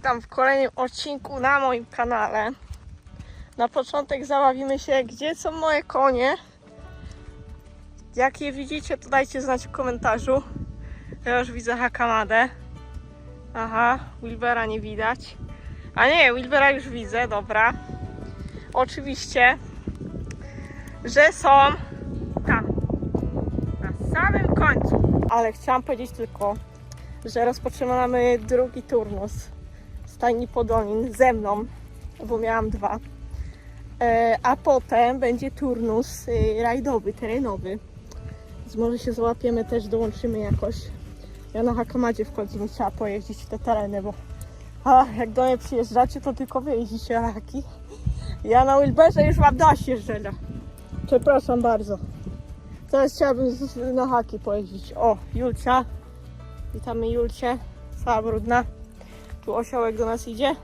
witam w kolejnym odcinku na moim kanale. Na początek zabawimy się, gdzie są moje konie. Jak je widzicie, to dajcie znać w komentarzu. Ja już widzę Hakamadę. Aha, Wilbera nie widać. A nie, Wilbera już widzę, dobra. Oczywiście, że są tam, na samym końcu. Ale chciałam powiedzieć tylko, że rozpoczynamy drugi turnus stajni Podolin ze mną, bo miałam dwa. E, a potem będzie turnus y, rajdowy, terenowy. Więc może się załapiemy też, dołączymy jakoś. Ja na Hakamadzie w końcu bym chciała pojeździć te tereny, bo a, jak do mnie przyjeżdżacie, to tylko wy haki. Ja na Wilberze już mam dość jeżdżenia. Przepraszam bardzo. Teraz chciałabym na haki pojeździć. O, Julcia. Witamy Julcie, cała brudna. Tu osiołek do nas idzie.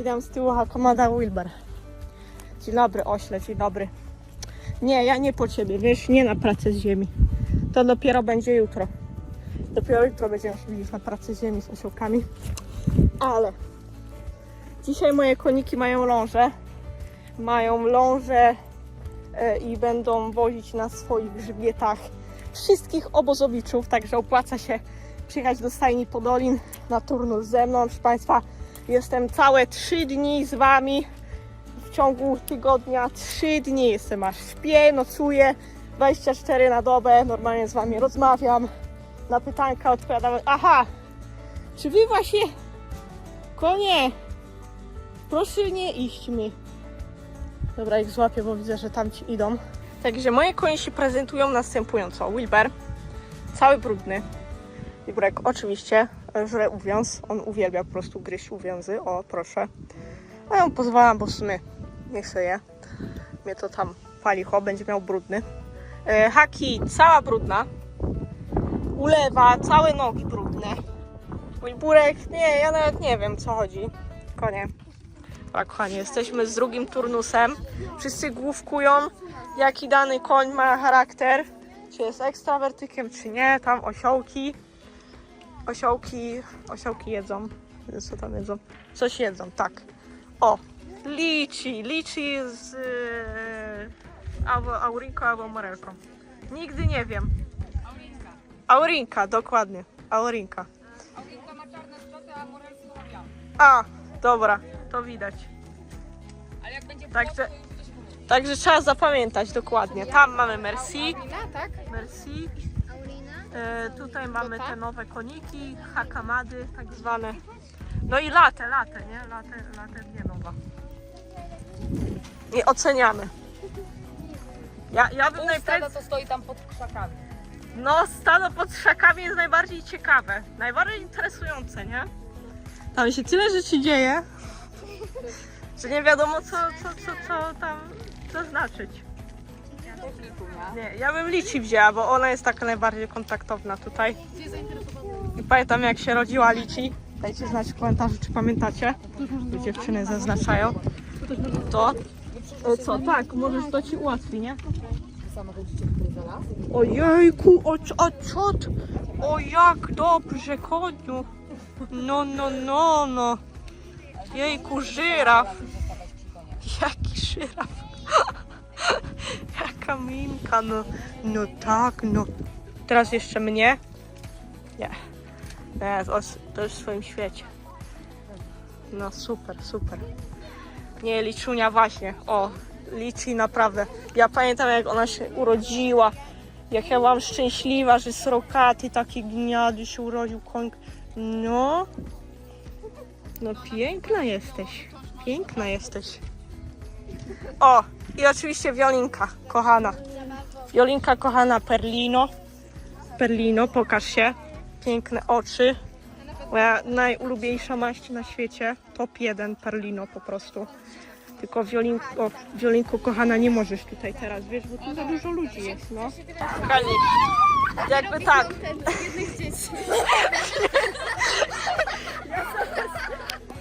I tam z tyłu Hakamada Wilber. Dzień dobry, ośle, dzień dobry. Nie, ja nie po ciebie, wiesz, nie na pracę z ziemi. To dopiero będzie jutro. Dopiero jutro będziemy szli na pracę z ziemi z osiołkami. Ale dzisiaj moje koniki mają ląże. Mają ląże e, i będą wozić na swoich grzbietach wszystkich obozowiczów, także opłaca się przyjechać do stajni Podolin na turnus ze mną. Proszę Państwa, jestem całe 3 dni z Wami. W ciągu tygodnia 3 dni jestem aż śpię, nocuję 24 na dobę, normalnie z Wami rozmawiam, na pytanka odpowiadam. Aha, czy Wy właśnie, konie, proszę nie iść mi. Dobra, ich złapię, bo widzę, że tam ci idą. Także moje konie się prezentują następująco. Wilber, cały brudny. Wibrek oczywiście żre uwiąz. On uwielbia po prostu gryźć uwiązy. O, proszę. A ja mu pozwalam, bo w sumie nie chce je. Mnie to tam pali, ho, będzie miał brudny. E, haki, cała brudna. Ulewa, całe nogi brudne. Wilburek, nie, ja nawet nie wiem, co chodzi. Konie. Dobra, kochani, jesteśmy z drugim turnusem. Wszyscy główkują, jaki dany koń ma charakter. Czy jest ekstrawertykiem, czy nie. Tam osiołki. Osiołki, osiołki jedzą. Co tam jedzą? Coś jedzą, tak. O, liczy, liczy z yy, albo Aurinką, albo Morelką. Nigdy nie wiem. Aurinka, dokładnie. Aurinka. Aurinka ma czarne szczoty, a Morelki ma białe. A, dobra, to widać. Ale jak będzie Także- Także... trzeba zapamiętać dokładnie. Tam mamy Merci. Tak? Merci. E, tutaj mamy te nowe koniki, hakamady tak zwane. No i latę, latę, nie? Latę, latę dwie nowa. I oceniamy. Ja, ja bym najpierw... stada to stoi tam pod krzakami. No, stado pod szakami jest najbardziej ciekawe, najbardziej interesujące, nie? Tam się tyle rzeczy dzieje, że nie wiadomo co, co, co, co tam zaznaczyć. Nie? Ja bym Lici wzięła, bo ona jest taka najbardziej kontaktowna tutaj. I pamiętam jak się rodziła Lici. Dajcie znać w komentarzu, czy pamiętacie. Tu dziewczyny zaznaczają. To. E, Co, tak, możesz to ci ułatwi, nie? Ojejku, o, o co? O jak dobrze, koniu. No, no, no, no. Jejku, żyraf. Jaki żyraf. Jaka minka, no. No tak, no. Teraz jeszcze mnie. Nie. Nie, to, to już w swoim świecie. No super, super. Nie, Liczunia właśnie. O, Liczy naprawdę. Ja pamiętam jak ona się urodziła. Jak ja byłam szczęśliwa, że srokaty taki gniady się urodził koń. No. No piękna jesteś. Piękna jesteś. O, i oczywiście Wiolinka, kochana. Wiolinka, kochana Perlino. Perlino, pokaż się. Piękne oczy. Moja najulubieńsza maść na świecie. Top 1 Perlino po prostu. Tylko Wiolinko, Wiolinko, kochana, nie możesz tutaj teraz, wiesz, bo tu za dużo ludzi jest, no. Kochani, jakby tak.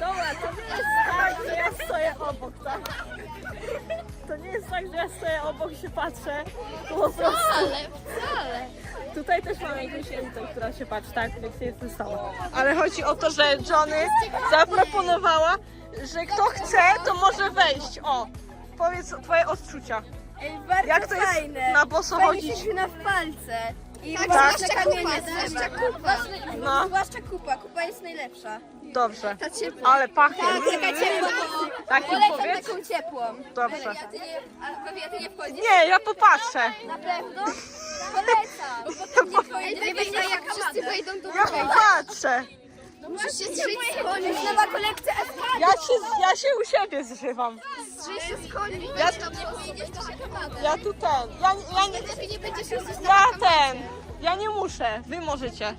Dobra, to jest tak, ja stoję obok, tak? To nie jest tak, że ja stoję obok i się patrzę. Po prostu Wcale, wcale. tutaj też mamy jakąś językę, która się patrzy, tak? Więc jest wesoło. Ale chodzi o to, że Johnny zaproponowała, że kto chce, to może wejść. O, powiedz twoje odczucia. Ej, bardzo Jak to jest fajne. na boso Fajnie chodzić? się trzyma w palce. I Tak. tak, Zwłaszcza kamienie zwłaszcza kupa. No. Zwłaszcza kupa. Kupa jest najlepsza. Dobrze. Ta ciepła. Ale pachnie. Tak, taka ciepła. Taki Polecam powiedz? taką ciepłą. Dobrze. A ty nie, a a ty nie wchodzisz? Nie, ja popatrzę. Na pewno? Polecam. Bo potem nie wchodzisz. Nie będzie jak wszyscy wejdą, to Ja popatrzę. Musisz się zżyć z koni. Nowa kolekcja. Ja się, ja się u siebie zżywam. Zżyj się z koni. Ja- Ja tam nie pojedziesz do Hakamadę. Ja tu ten. Ja, ja, nie, Lepiej nie będziesz już ja ten. Ja nie muszę. Wy możecie.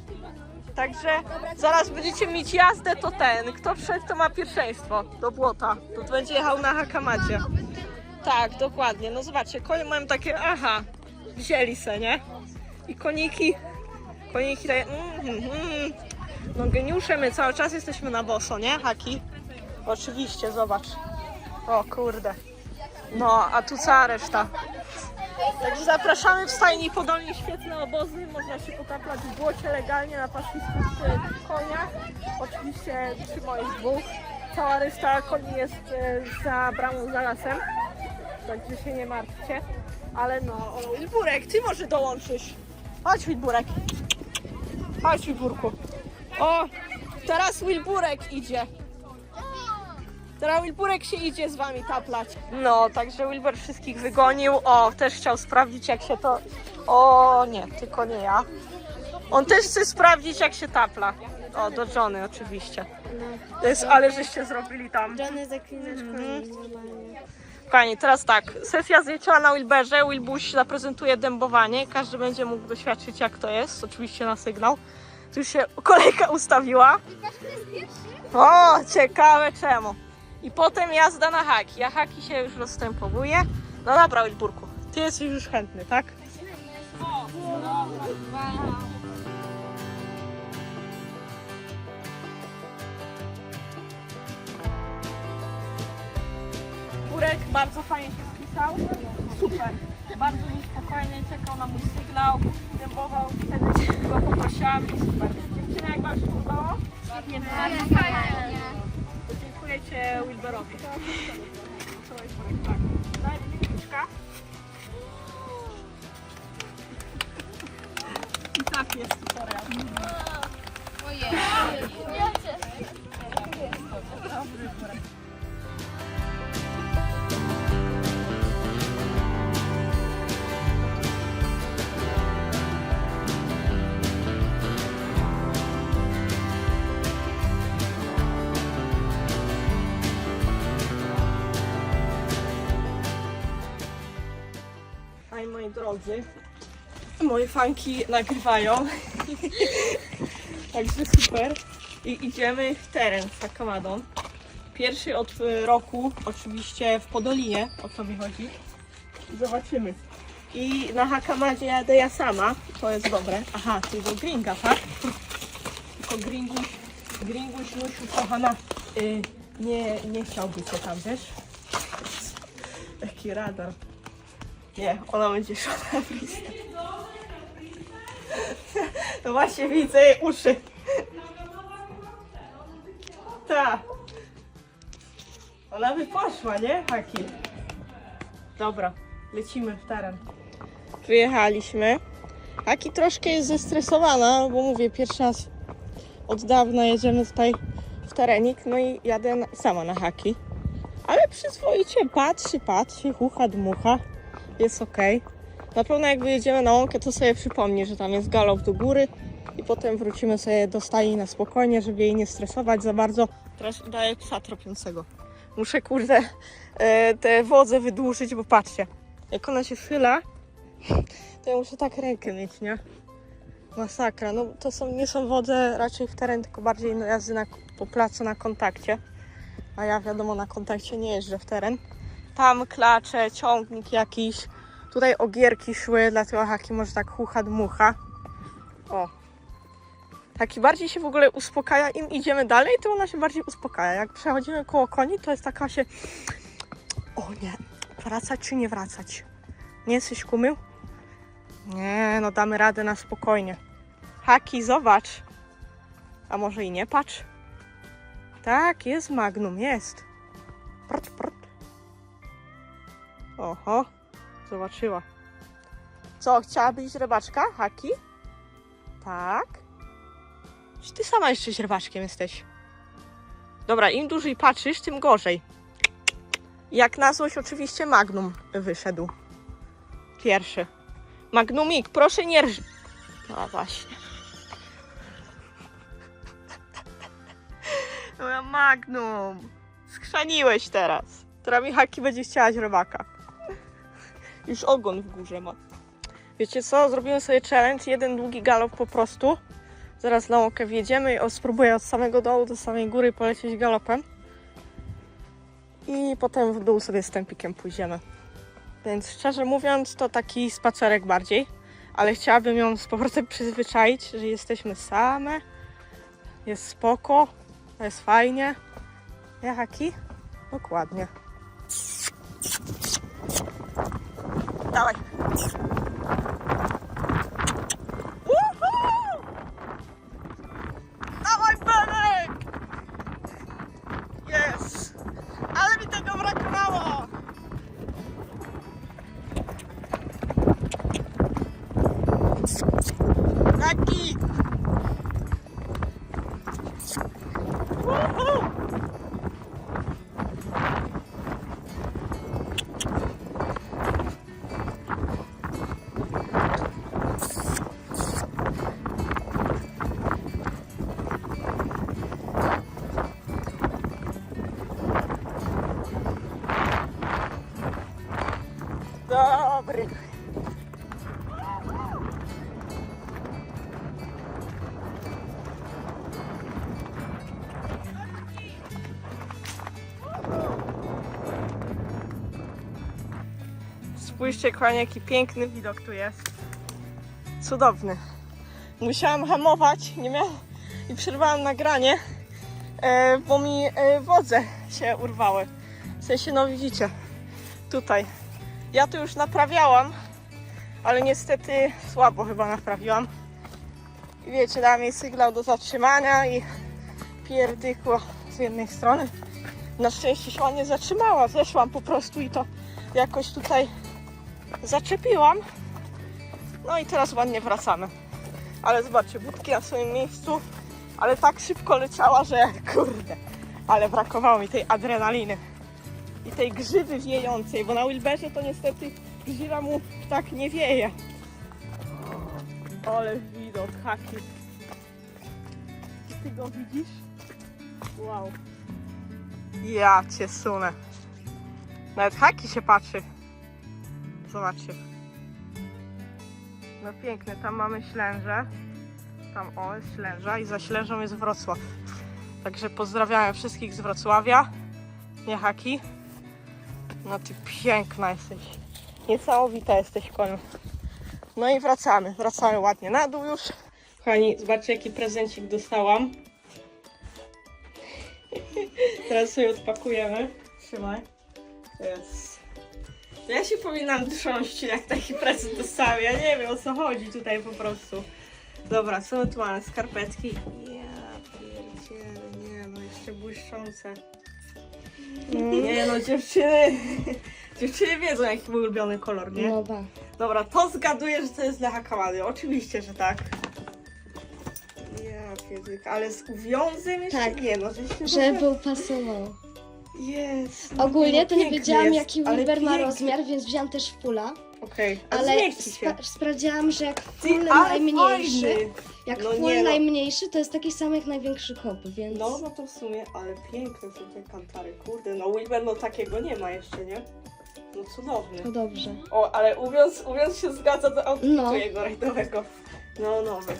Także zaraz będziecie mieć jazdę, to ten. Kto wszedł, to ma pierwszeństwo do błota. To będzie jechał na hakamacie. Tak, dokładnie. No zobaczcie, konie mają takie, aha, wzięli se, nie? I koniki, koniki takie, mm, mm, mm. No geniusze, my cały czas jesteśmy na boso, nie? Haki? Oczywiście, zobacz. O kurde. No, a tu cała reszta. Także zapraszamy w stajni Podolnie świetne obozy. Można się potaplać w błocie legalnie na pastwisku przy koniach. Oczywiście przy moich dwóch. Cała reszta koni jest e, za bramą, za lasem. Także się nie martwcie. Ale no, o, Wilburek, ty może dołączysz. Chodź Wilburek. Chodź Wilburku. O, teraz Wilburek idzie. Teraz Wilburek się idzie z wami taplać. No, także Wilbur wszystkich wygonił. O, też chciał sprawdzić jak się to... O, nie, tylko nie ja. On też chce sprawdzić jak się tapla. O, do Johnny oczywiście. To jest, ale żeście zrobili tam. Żadne zaklinacz Mhm. normalnie. Kochani, teraz tak. Sesja zleciała na Wilberze. Wilbuś zaprezentuje dębowanie. Każdy będzie mógł doświadczyć jak to jest. Oczywiście na sygnał. Tu się kolejka ustawiła. O, ciekawe czemu. I potem jazda na haki. Ja haki się już rozstępowuję. No dobra, Wilburku. Ty jesteś już chętny, tak? Burek bardzo fajnie się spisał. Super. Bardzo niespokojnie czekał na mój sygnał. Dębował wtedy go poprosiłam i super. Jak wam się podobało? Świetnie. To dziękuję Cię Wilberowi. Tak. I tak jest tutorial. Dobry drodzy, moje fanki nagrywają, także super. I idziemy w teren z Hakamadą. Pierwszy od y, roku, oczywiście w Podolinie, o co mi chodzi. Zobaczymy. I na Hakamadzie jadę ja sama, to jest dobre. Aha, ty Gringa, tak? Tylko Gringuś, Gringuś, Nusiu, kochana, y, nie, nie chciałby się tam, wiesz? Jaki radar. Nie, ona będzie szła na blizkę. No właśnie widzę jej uszy. Tak. Ona by poszła, nie? Haki. Dobra, lecimy w teren. Wyjechaliśmy. Haki troszkę jest zestresowana, bo mówię, pierwszy raz od dawna jedziemy tutaj w terenik, no i jadę sama na haki. Ale przyzwoicie patrzy, patrzy, chucha, dmucha jest ok. Na pewno jak wyjedziemy na łąkę, to sobie przypomni, że tam jest galop do góry i potem wrócimy sobie do stajni na spokojnie, żeby jej nie stresować za bardzo. Teraz daję psa tropiącego. Muszę kurde e, te wodze wydłużyć, bo patrzcie, jak ona się schyla, to ja muszę tak rękę mieć, nie? Masakra. No to są, nie są wodze raczej w teren, tylko bardziej jazdy na, po placu na kontakcie. A ja wiadomo na kontakcie nie jeżdżę w teren tam klacze, ciągnik jakiś. Tutaj ogierki szły, dlatego haki może tak hucha dmucha. O. Taki bardziej się w ogóle uspokaja. Im idziemy dalej, to ona się bardziej uspokaja. Jak przechodzimy koło koni, to jest taka się. O nie, wracać czy nie wracać? Nie jesteś kumył? Nie, no damy radę na spokojnie. Haki, zobacz. A może i nie patrz? Tak, jest Magnum, jest. Oho, zobaczyła. Co, chciałabyś rybaczka, Haki? Tak. Czy ty sama jeszcze rybaczkiem jesteś? Dobra, im dłużej patrzysz, tym gorzej. Jak na złość oczywiście Magnum wyszedł. Pierwszy. Magnumik, proszę nie rż... No właśnie. Magnum. Skrzaniłeś teraz. Teraz mi Haki będzie chciała rybaka. Już ogon w górze ma. Wiecie co? Zrobimy sobie challenge. Jeden długi galop po prostu. Zaraz na łąkę wjedziemy i o, spróbuję od samego dołu do samej góry polecieć galopem. I potem w dół sobie z tempikiem pójdziemy. Więc szczerze mówiąc, to taki spacerek bardziej. Ale chciałabym ją z powrotem przyzwyczaić, że jesteśmy same. Jest spoko. Jest fajnie. Ja haki? Dokładnie. показалось. Spójrzcie, kochani, jaki piękny widok tu jest. Cudowny. Musiałam hamować, nie miałam i przerwałam nagranie, e, bo mi e, wodze się urwały. W sensie, no widzicie, tutaj. Ja to już naprawiałam, ale niestety słabo chyba naprawiłam. I wiecie, dała mi sygnał do zatrzymania i pierdykło z jednej strony. Na szczęście się ładnie zatrzymała, zeszłam po prostu i to jakoś tutaj zaczepiłam. No i teraz ładnie wracamy. Ale zobaczcie, budki na swoim miejscu, ale tak szybko leciała, że kurde, ale brakowało mi tej adrenaliny i tej grzywy wiejącej, bo na Wilberze to niestety grzywa mu tak nie wieje. Ale widok, haki. Ty go widzisz? Wow. Ja cię sunę. Nawet haki się patrzy. Zobaczcie. No piękne, tam mamy ślęże. Tam o, jest ślęża i za ślężą jest Wrocław. Także pozdrawiam wszystkich z Wrocławia. Nie haki. No ty piękna jesteś. Niesamowita jesteś koniu. No i wracamy. Wracamy ładnie na dół już. Kochani, zobaczcie jaki prezencik dostałam. Teraz sobie odpakujemy. Trzymaj. Jest. Ja się powinnam trząść, jak taki prezent dostałam. Ja nie wiem o co chodzi tutaj po prostu. Dobra, co tu mamy? Skarpetki. Ja pierdzielę, nie no, jeszcze błyszczące. Nie no, dziewczyny. Dziewczyny wiedzą jaki mój ulubiony kolor, nie? No ba. Dobra, to zgaduję, że to jest dla Hakamady. Oczywiście, że tak. Ja pierdyk, ale z uwiązem jeszcze Tak. nie no, żeście Żeby był pasował. Jest. no Ogólnie to nie piękny wiedziałam jest, jaki ale Wilber ma piękny. rozmiar, więc wziąłam też fula. Okej, Ale zmieści się. spra- sprawdziłam, że jak Ty, full ale najmniejszy, fajny. jak No full nie no. najmniejszy, to jest taki sam jak największy hop, więc No, no to w sumie, ale piękne są te kantary, kurde, no Wilber no takiego nie ma jeszcze, nie? No cudowny. to dobrze. O, ale uwiąz, uwiąz się zgadza do outfitu No. jego rajdowego. No, nowy.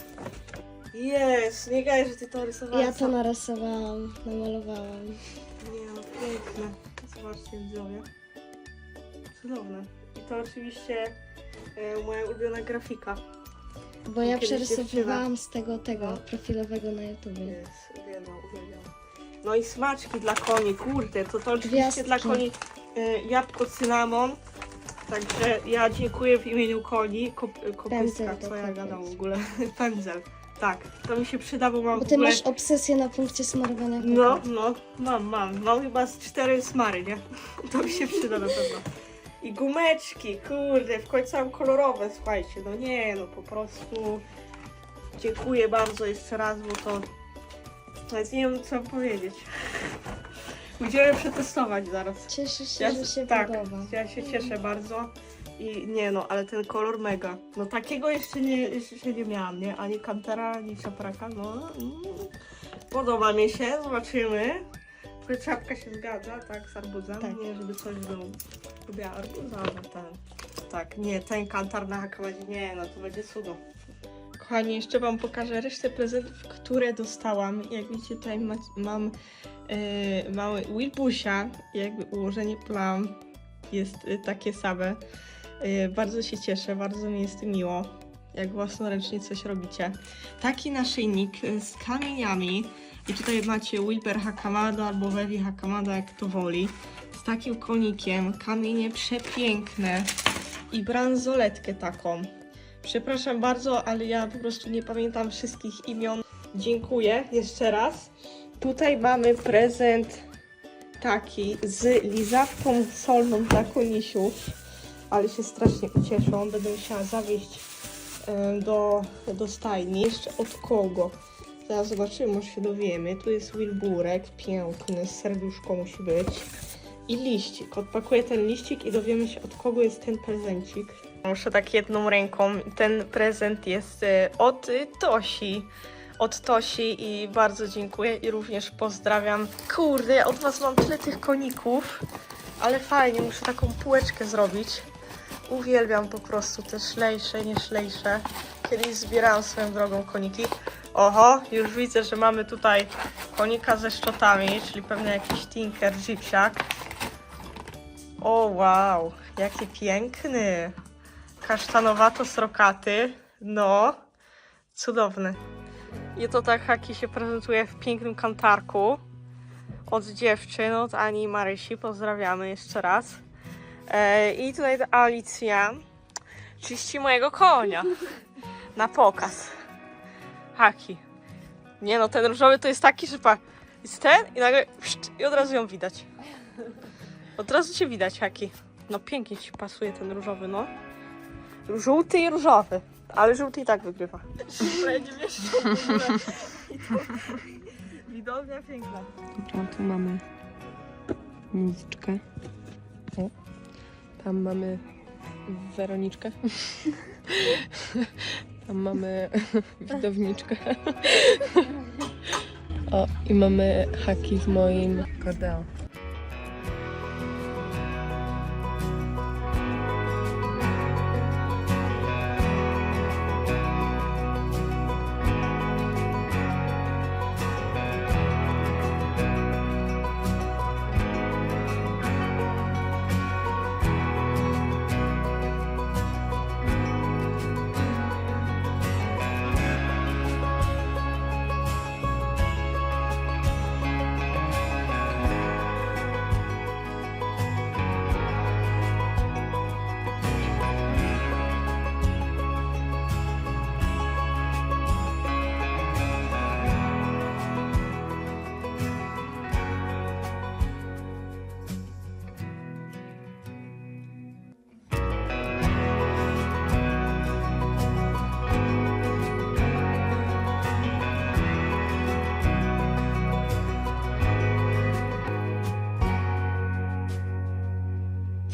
Jest, nie gaj, że ty to rysowałaś. Ja to narysowałam, namalowałam. Piękne. Zobaczcie, widzowie. Cudowne. I to oczywiście e, moja ulubiona grafika. Bo ja Kiedyś przerysowywałam z tego, tego No. profilowego na YouTubie. Jest, uwielbiam, uwielbiam. No i smaczki dla koni, kurde, to to oczywiście Gwiazdki. dla koni e, jabłko cynamon. Także ja dziękuję w imieniu Koni, kop, kopyska, Pędzel co ja gadam w ogóle. Pędzel. Tak, to mi się przyda, bo mam Bo w ty ogóle... masz obsesję na punkcie smarowania No, no, mam, mam. Mam chyba z cztery smary, nie? To mi się przyda na pewno. I gumeczki, kurde, w końcu mam kolorowe, słuchajcie. No nie, no po prostu dziękuję bardzo jeszcze raz, bo to nawet nie wiem co mam powiedzieć. Będziemy przetestować zaraz. Cieszę się, Ja, że się tak, podoba. ja się cieszę bardzo. I nie no, ale ten kolor mega. No takiego jeszcze nie, jeszcze nie miałam, nie? Ani kantera, ani szapraka, no. Mm. Podoba mi się, zobaczymy. Tylko Czapka się zgadza, tak, z arbuzem. Tak. Nie, żeby coś był. Lubię arbuza, ale ten. Tak, nie, ten kantar na hakaładzie, nie, no to będzie cudo. Kochani, jeszcze Wam pokażę resztę prezentów, które dostałam. Jak widzicie, tutaj ma, mam e, mały Wilbusia, jakby ułożenie plam jest e, takie same. E, bardzo się cieszę, bardzo mi jest miło, jak własnoręcznie coś robicie. Taki naszyjnik e, z kamieniami i tutaj macie Wilber Hakamada albo Wevi Hakamada, jak to woli. Z takim konikiem, kamienie przepiękne i bransoletkę taką. Przepraszam bardzo, ale ja po prostu nie pamiętam wszystkich imion. Dziękuję jeszcze raz. Tutaj mamy prezent taki z lizawką solną dla konisiów, ale się strasznie ucieszą. Będę musiała zawieźć do, do stajni. Jeszcze od kogo? Zaraz zobaczymy, może się dowiemy. Tu jest wilburek, piękny, serduszko musi być. I liścik. Odpakuję ten liścik i dowiemy się od kogo jest ten prezencik. Muszę tak jedną ręką. Ten prezent jest e, od Tosi. Od Tosi i bardzo dziękuję i również pozdrawiam. Kurde, od Was mam tyle tych koników, ale fajnie, muszę taką półeczkę zrobić. Uwielbiam po prostu te szlejsze, nie szlejsze. Kiedyś zbierałam swoją drogą koniki. Oho, już widzę, że mamy tutaj konika ze szczotami, czyli pewnie jakiś Tinker, Gypsiak. O wow, jaki piękny. Kasztanowato-srokaty. No, cudowny. I to tak Haki się prezentuje w pięknym kantarku. Od dziewczyn, od Ani i Marysi. Pozdrawiamy jeszcze raz. E, I tutaj ta Alicja czyści mojego konia. Na pokaz. Haki. Nie no, ten różowy to jest taki, że pa, jest ten i nagle pszt, i od razu ją widać. Od razu cię widać, Haki. No pięknie ci pasuje ten różowy, no. Żółty i różowy. Ale żółty i tak wygrywa. Będzie wiesz, Widownia piękna. Dobra, tu mamy muzyczkę. Tam mamy Weroniczkę. Tam mamy widowniczkę. O, i mamy haki z moim Kodeo.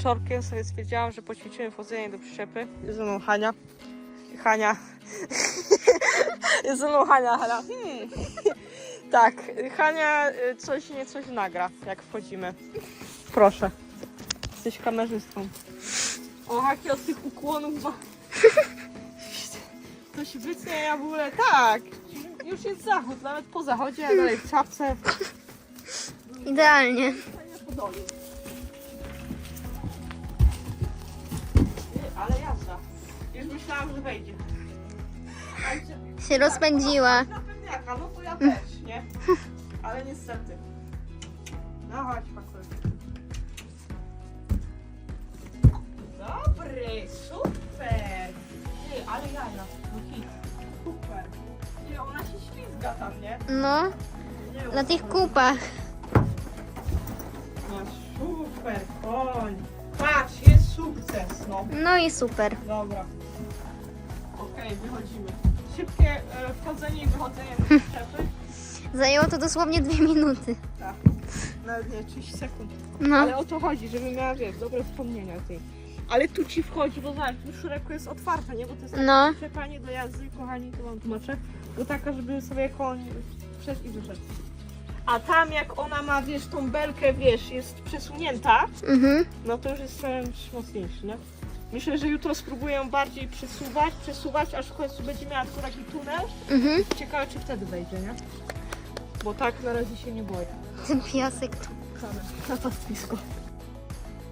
Wieczorkiem sobie stwierdziłam, że poćwiczymy wchodzenie do przyczepy. Jest ze mną Hania. Hania. Jest ze mną Hania, Hania. Hmm. Tak, Hania y, coś nie coś nagra, jak wchodzimy. Proszę. Jesteś kamerzystą. O, jaki od tych ukłonów ma. To się wytnie, ja w ogóle tak. Już jest zachód, nawet po zachodzie, ja dalej w czapce. Idealnie. Fajnie podoli. Ale jazda. Już myślałam, że wejdzie. Się rozpędziła. Na pewniaka, no to ja też, nie? Ale niestety. No chodź, pakuj. Dobrze. Ty, super! Ty, ale jajna. No hit. Super. Ty, ona się ślizga tam, nie? No, Nie, na tych kupach. No super, koń. Patrz, jest sukces, no. No i super. Dobra. Okej, wychodzimy. Szybkie e, wchodzenie i wychodzenie do przyczepy. Zajęło to dosłownie dwie minuty. Tak. Nawet nie, 30 sekund. No, Ale o to chodzi, żeby miała, wiesz, dobre wspomnienia tej. Ale tu ci wchodzi, bo zobacz, tu szeroko jest otwarte, nie? Bo to jest takie No. przyczepanie do jazdy, kochani, to wam tłumaczę. Bo taka, żeby sobie koń wszedł i wyszedł. A tam jak ona ma, wiesz, tą belkę, wiesz, jest przesunięta, mhm. no to już jest coraz mocniejszy, nie? Myślę, że jutro spróbuję bardziej przesuwać, przesuwać, aż w końcu będzie miała tu taki tunel. Mhm. Ciekawe, czy wtedy wejdzie, nie? Bo tak na razie się nie boję. Ten piasek tu. Na pastwisko.